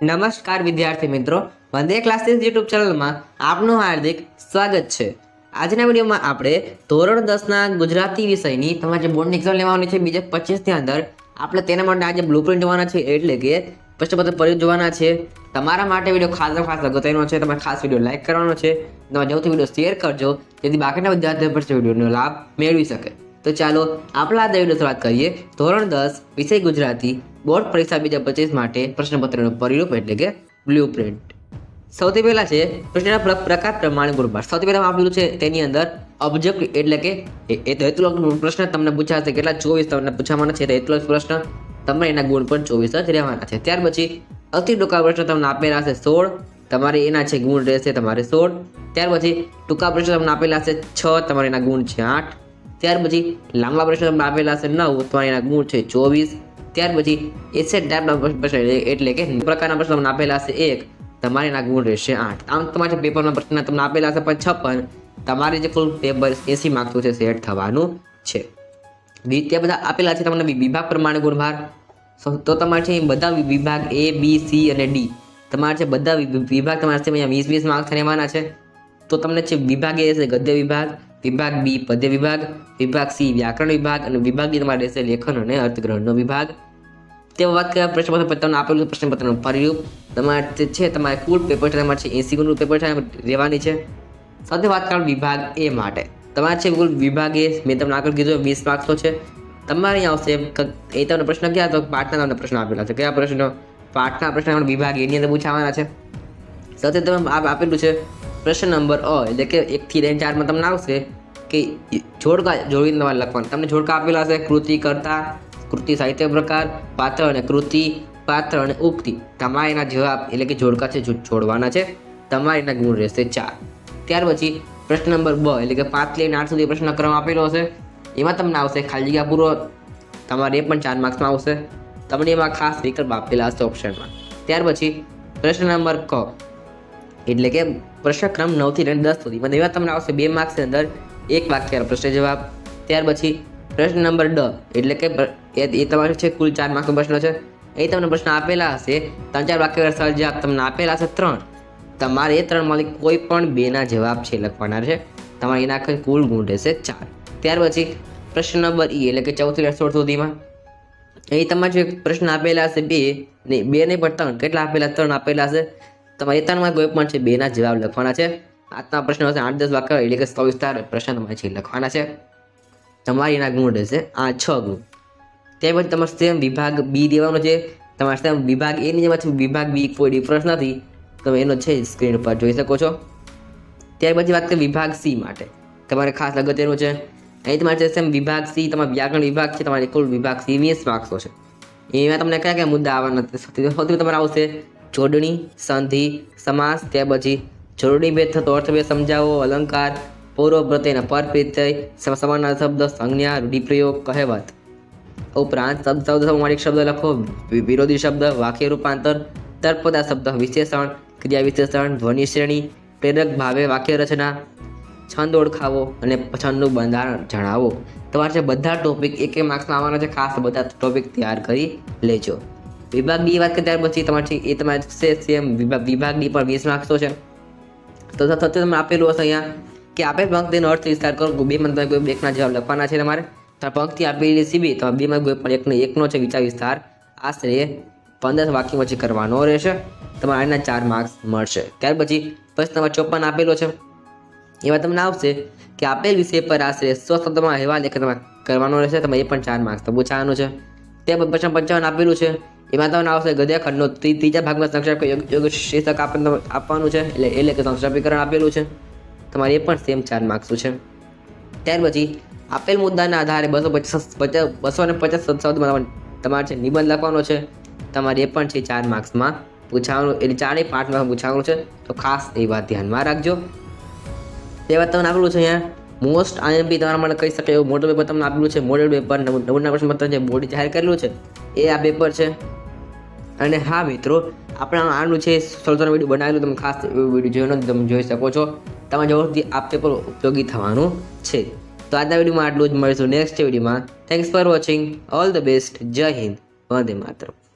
નમસ્કાર વિદ્યાર્થી મિત્રો, વંદે ક્લાસીસ યુટ્યુબ ચેનલમાં આપનું હાર્દિક સ્વાગત છે. આજના વિડીયોમાં આપણે ધોરણ દસના ગુજરાતી વિષયની તમારે જે બોર્ડની એક્ઝામ લેવાની છે, બીજા પચીસની અંદર આપણે તેના માટે આજે બ્લુ પ્રિન્ટ જોવાના છે, એટલે કે પ્રશ્નપત્ર પરિયોગ જોવાના છે. તમારા માટે વીડિયો ખાસ ખાસ અગત્યનો છે, તમારે ખાસ વીડિયો લાઇક કરવાનો છે. તમારે સૌથી વીડિયો શેર કરજો, જેથી બાકીના વિદ્યાર્થીઓ પર વિડીયોનો લાભ મેળવી શકે. તો ચાલો આપણા વીડિયો શરૂઆત કરીએ ધોરણ દસ, વિષય ગુજરાતી, બોર્ડ પરીક્ષા બીજા પચીસ માટે પ્રશ્નપત્રનું પરિરૂપ એટલે કે બ્લુ પ્રિન્ટ. સૌથી પહેલા છે પ્રશ્નના પ્ર- પ્રકાર પ્રમાણે ગુણભાર. સૌથી પહેલા આપેલું છે તેની અંદર ઓબ્જેક્ટ એટલે કે એ- તો હેતુલક્ષ પ્રશ્ન તમને પૂછાશે કેટલા ચોવીસ તમને પૂછવાના છે તો હેતુલક્ષ પ્રશ્ન. તમારે એના ગુણ પણ ચોવીસ જ રહેવાના છે. ત્યાર પછી અતિ ટૂંકા પ્રશ્ન તમને આપેલા હશે સોળ. તમારે એના છે ગુણ રહેશે તમારે સોળ. ત્યાર પછી ટૂંકા પ્રશ્ન તમને આપેલા હશે છ. તમારે એના ગુણ છે આઠ. ત્યાર પછી લાંબા પ્રશ્ન તમને આપેલા છે નવ તમારે એના ગુણ છે ચોવીસ. ત્યાર પછી એસેટ ટાઈપના પ્રશ્ન એટલે કે પ્રકારના પ્રશ્ન તમને આપેલા છે એક તમારે એના ગુણ રહેશે આઠ. આમ તમારે પેપરના પ્રશ્ન તમને આપેલા છે પણ છપ્પન, તમારે જે કુલ પેપર એસી માગતું છે સેટ થવાનું છે. ત્યાં બધા આપેલા છે તમને વિભાગ પ્રમાણે ગુણભાર. તો તમારે છે બધા વિભાગ એ, બી, સી અને ડી. તમારે છે બધા વિભાગ તમારે છે અહીંયા વીસ વીસ માર્ક્સ રહેવાના છે. તો તમને છે વિભાગ એ છે ગદ્ય વિભાગ વિભાગ બી, પદ્ય વિભાગ વિભાગ સી, વ્યાકરણ વિભાગ અને વિભાગ ડી તમારે રહેશે લેખન અને અર્થગ્રહણનો વિભાગ. તે વાત કરીએ પ્રશ્નપત્ર પત્રનું આપેલું પ્રશ્નપત્રનું ફર્યું તમારે છે, તમારે કુલ પેપર તમારે છે એસી ગુણનું પેપર છે, રહેવાની છે. સાથે વાત કરો વિભાગ એ માટે. તમારે છે કુલ વિભાગ એ, મેં તમને આગળ કીધું વીસ માર્ક્સનો છે. તમારે અહીંયા આવશે એ તમને પ્રશ્ન કયા તો પાઠના તમને પ્રશ્ન આપેલા છે. કયા પ્રશ્નો? પાઠના પ્રશ્ન વિભાગ એની અંદર પૂછાવાના છે. સાથે તમે આપ આપેલું છે પ્રશ્ન નંબર અ, એટલે કે એકથી લઈને ચારમાં તમને આવશે કે જોડકા જોડીને તમારે લખવાનું. તમને જોડકા આપેલા હશે, કૃતિ, કરતા, કૃતિ, સાહિત્ય પ્રકાર પાત્ર અને કૃતિ પાત્ર અને ઉક્તિ. તમારે એના જવાબ, એટલે કે જોડકા છે જોડવાના છે. તમારે એના ગુણ રહેશે ચાર. ત્યાર પછી પ્રશ્ન નંબર બ, એટલે કે પાંચ લઈને આઠ સુધી પ્રશ્ન ક્રમ આપેલો હશે. એમાં તમને આવશે ખાલી જગ્યા પૂરો. તમારે એ પણ ચાર માર્ક્સમાં આવશે. તમને એમાં ખાસ વિકલ્પ આપેલા હશે ઓપ્શનમાં ત્યાર પછી પ્રશ્ન નંબર ક એટલે કે પ્રશ્ન ક્રમ નવથી લઈને દસ સુધી. મને એવા તમને આવશે, બે માર્ક્સની અંદર એક વાક્ય પ્રશ્ન જવાબ. ત્યાર પછી પ્રશ્ન નંબર ડ એટલે કે એ તમારે છે કુલ ચાર માર્ક્સનો પ્રશ્ન છે. એ તમને પ્રશ્ન આપેલા હશે, ત્રણ ચાર વાક્ય સરળ જવાબ તમને આપેલા હશે ત્રણ. તમારે એ ત્રણમાંથી કોઈ પણ બેના જવાબ છે લખવાના છે. તમારે એના આખા કુલ ગુણ રહેશે ચાર. ત્યાર પછી પ્રશ્ન નંબર ઈ, એટલે કે ચૌદથી લઈને સોળ સુધીમાં. એ તમારે જે પ્રશ્ન આપેલા છે બે નહીં બે નહીં પણ ત્રણ. કેટલા આપેલા? ત્રણ આપેલા છે તમારે ત્રણમાં કોઈ પણ છે, બેના જવાબ લખવાના છે. આજના પ્રશ્ન હશે આઠ દસ વાક્ય એટલે કે સો વિસ્તાર પ્રશ્ન તમારે છે, લખવાના છે. તમારી એના ગુણ રહેશે આ છ ગુણ. ત્યાર પછી તમારે સેમ વિભાગ બી દેવાનો છે. તમારે સેમ વિભાગ એની જેમાં છે, વિભાગ બી કોઈ ડિફરન્સ નથી. તમે એનો છે સ્ક્રીન ઉપર જોઈ શકો છો. ત્યાર પછી વાત કરીએ વિભાગ સી માટે. તમારે ખાસ અગત્યનું છે. અહીં તમારે છે સેમ વિભાગ સી તમારા વ્યાકરણ વિભાગ છે, તમારે કુલ વિભાગ સી વીસ માર્ક્સો છે. એમાં તમને કયા કયા મુદ્દા આવવાના સૌથી તમારે આવશે જોડણી, સંધિ, સમાસ ત્યાર પછી જોડણી ભેદ થતો અર્થભેદ સમજાવો, અલંકાર, પૂર્વ પ્રત્યેના પર પ્રત્યય સમાના શબ્દ, સંજ્ઞા, રૂઢિપ્રયોગ, કહેવત. ઉપરાંત શબ્દ શબ્દ સમૂહમાં શબ્દ લખો વિરોધી શબ્દ, વાક્ય રૂપાંતર તર્પદા શબ્દ, વિશેષણ, ક્રિયા વિશેષણ, ધ્વનિ શ્રેણી, પ્રેરક ભાવે વાક્ય રચના, છંદ ઓળખાવો અને છંદનું બંધારણ જણાવો. તમારે છે બધા ટોપિક એક માર્ક્સમાં આવવાના છે, ખાસ બધા ટોપિક તૈયાર કરી લેજો. વિભાગ ડી વાત કરીએ ત્યાર પછી તમારી એ તમારે છે સેમ વિભાગ વિભાગ પણ વીસ માર્ક્સનો છે. તો થતું તમને આપેલું હશે અહીંયા કે આપેલ પંક્તિનો અર્થ વિસ્તાર કરો. બે માં તમે કોઈ એકના જવાબ લખવાના છે તમારે. તો પંક્તિ આપેલી સીબી તો બે માં કોઈ પણ એકનો એકનો છે વિચાર વિસ્તાર. આશરે પંદર વાક્ય પછી કરવાનો રહેશે. તમારે આના ચાર માર્ક્સ મળશે. ત્યાર પછી પ્રશ્ન નંબર ચોપન આપેલો છે. એમાં તમને આવશે કે આપેલ વિષય પર આશરે સો શબ્દમાં અહેવાલ લેખન તમારે કરવાનો રહેશે. તમે એ પણ ચાર માર્ક્સ તો પૂછાવાનું છે. તે પછી પંચાવન આપેલું છે. એમાં તમને આવશે ગદ્યાખંડનો ત્રી- ત્રીજા ભાગમાં સંક્ષેપ યોગ શીર્ષક આપવાનું છે. એટલે એટલે કે સંક્ષેપીકરણ આપેલું છે. તમારે એ પણ સેમ ચાર માર્ક્સનું છે. ત્યાર પછી આપેલ મુદ્દાના આધારે બસો પચાસ પચાસ બસો ને પચાસ શબ્દમાં તમારે- છે નિબંધ લખવાનો છે, તમારે એ પણ છે ચાર માર્ક્સમાં પૂછાવાનું. એટલે ચારેય પાઠમાં પૂછાવાનું છે. તો ખાસ એ વાત ધ્યાનમાં રાખજો. તે વાત તમને આપેલું છે અહીંયા. મોસ્ટ આઈએમપી તમારા માટે કહી શકે એવું મોડલ પેપર તમને આપેલું છે. મોડલ પેપર નવું પ્રશ્નપત્ર જે બોર્ડ જાહેર કરેલું છે, એ આ પેપર છે. અને હા મિત્રો, આપણે આનું છે સૌથી વીડિયો બનાવેલું, તમે ખાસ વીડિયો જોયો નથી, તમે જોઈ શકો છો. તમારા જરૂરથી આ પેપર ઉપયોગી થવાનું છે. તો આજના વિડીયોમાં આટલું જ મળીશું નેક્સ્ટ વિડીયોમાં. Thanks for watching all the best જય હિન્દ. વંદે માતરમ.